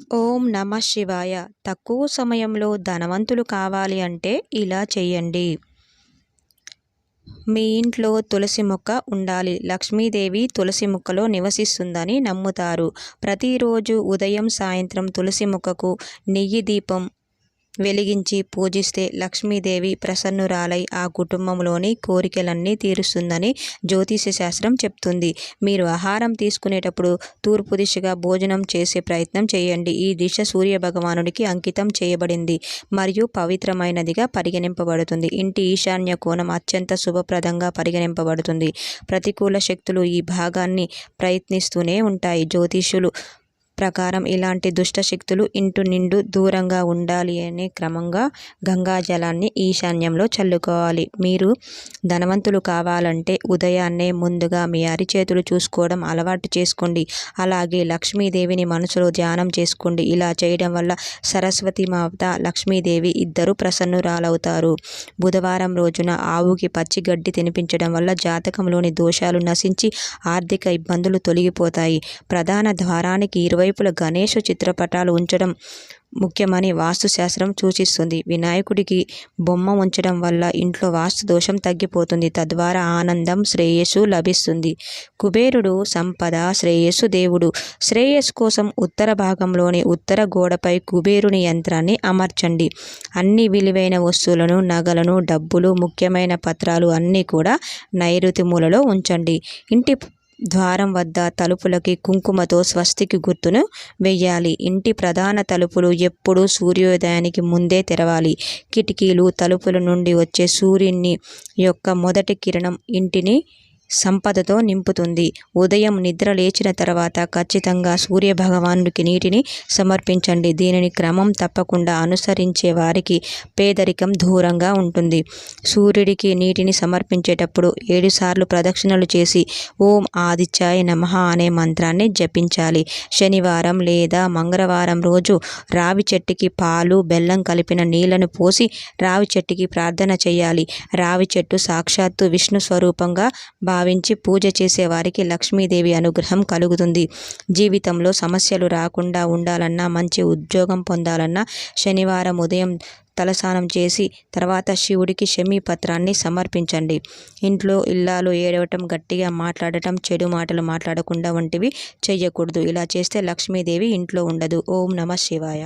ఓం నమ శివాయ. తక్కువ సమయంలో ధనవంతులు కావాలి అంటే ఇలా చేయండి మీ ఇంట్లో తులసి మొక్క ఉండాలి. లక్ష్మీదేవి తులసి మొక్కలో నివసిస్తుందని నమ్ముతారు. ప్రతిరోజు ఉదయం సాయంత్రం తులసి మొక్కకు నెయ్యి దీపం వెలిగించి పూజిస్తే లక్ష్మీదేవి ప్రసన్నురాలై ఆ కుటుంబంలోని కోరికలన్నీ తీరుస్తుందని జ్యోతిష శాస్త్రం చెప్తుంది. మీరు ఆహారం తీసుకునేటప్పుడు తూర్పు దిశగా భోజనం చేసే ప్రయత్నం చేయండి. ఈ దిశ సూర్య భగవానుడికి అంకితం చేయబడింది మరియు పవిత్రమైనదిగా పరిగణింపబడుతుంది. ఇంటి ఈశాన్య కోణం అత్యంత శుభప్రదంగా పరిగణింపబడుతుంది. ప్రతికూల శక్తులు ఈ భాగాన్ని ప్రయత్నిస్తూనే ఉంటాయి. జ్యోతిషులు ప్రకారం ఇలాంటి దుష్ట శక్తులు ఇంటి నిండు దూరంగా ఉండాలి అనే క్రమంగా గంగాజలాన్ని ఈశాన్యంలో చల్లుకోవాలి. మీరు ధనవంతులు కావాలంటే ఉదయాన్నే ముందుగా మీ అరిచేతులు చూసుకోవడం అలవాటు చేసుకోండి. అలాగే లక్ష్మీదేవిని మనసులో ధ్యానం చేసుకోండి. ఇలా చేయడం వల్ల సరస్వతి మాత లక్ష్మీదేవి ఇద్దరు ప్రసన్నురాలవుతారు. బుధవారం రోజున ఆవుకి పచ్చి గడ్డి తినిపించడం వల్ల జాతకంలోని దోషాలు నశించి ఆర్థిక ఇబ్బందులు తొలగిపోతాయి. ప్రధాన ద్వారానికి ఇరవై ఇరువైపుల గణేష్ చిత్రపటాలు ఉంచడం ముఖ్యమని వాస్తుశాస్త్రం సూచిస్తుంది. వినాయకుడికి బొమ్మ ఉంచడం వల్ల ఇంట్లో వాస్తు దోషం తగ్గిపోతుంది. తద్వారా ఆనందం శ్రేయస్సు లభిస్తుంది. కుబేరుడు సంపద శ్రేయస్సు దేవుడు. శ్రేయస్సు కోసం ఉత్తర భాగంలోని ఉత్తర గోడపై కుబేరుని యంత్రాన్ని అమర్చండి. అన్ని విలువైన వస్తువులను నగలను డబ్బులు ముఖ్యమైన పత్రాలు అన్నీ కూడా నైరుతి మూలలో ఉంచండి. ఇంటి ద్వారం వద్ద తలుపులకి కుంకుమతో స్వస్తికి గుర్తును వెయ్యాలి. ఇంటి ప్రధాన తలుపులు ఎప్పుడూ సూర్యోదయానికి ముందే తెరవాలి. కిటికీలు తలుపుల నుండి వచ్చే సూర్యుని యొక్క మొదటి కిరణం ఇంటిని సంపదతో నింపుతుంది. ఉదయం నిద్ర లేచిన తర్వాత ఖచ్చితంగా సూర్యభగవానుడికి నీటిని సమర్పించండి. దీనిని క్రమం తప్పకుండా అనుసరించే వారికి పేదరికం దూరంగా ఉంటుంది. సూర్యుడికి నీటిని సమర్పించేటప్పుడు ఏడుసార్లు ప్రదక్షిణలు చేసి ఓం ఆదిత్యాయ నమ అనే మంత్రాన్ని జపించాలి. శనివారం లేదా మంగళవారం రోజు రావి చెట్టుకి పాలు బెల్లం కలిపిన నీళ్ళను పోసి రావి చెట్టుకి ప్రార్థన చేయాలి. రావి చెట్టు సాక్షాత్తు విష్ణు స్వరూపంగా బా భావించి పూజ చేసేవారికి లక్ష్మీదేవి అనుగ్రహం కలుగుతుంది. జీవితంలో సమస్యలు రాకుండా ఉండాలన్నా మంచి ఉద్యోగం పొందాలన్నా శనివారం ఉదయం తలస్నానం చేసి తర్వాత శివుడికి షమీ పత్రాన్ని సమర్పించండి. ఇంట్లో ఇల్లాలు ఏడవటం గట్టిగా మాట్లాడటం చెడు మాటలు మాట్లాడకుండా వంటివి చేయకూడదు ఇలా చేస్తే లక్ష్మీదేవి ఇంట్లో ఉండదు. ఓం నమ శివాయ.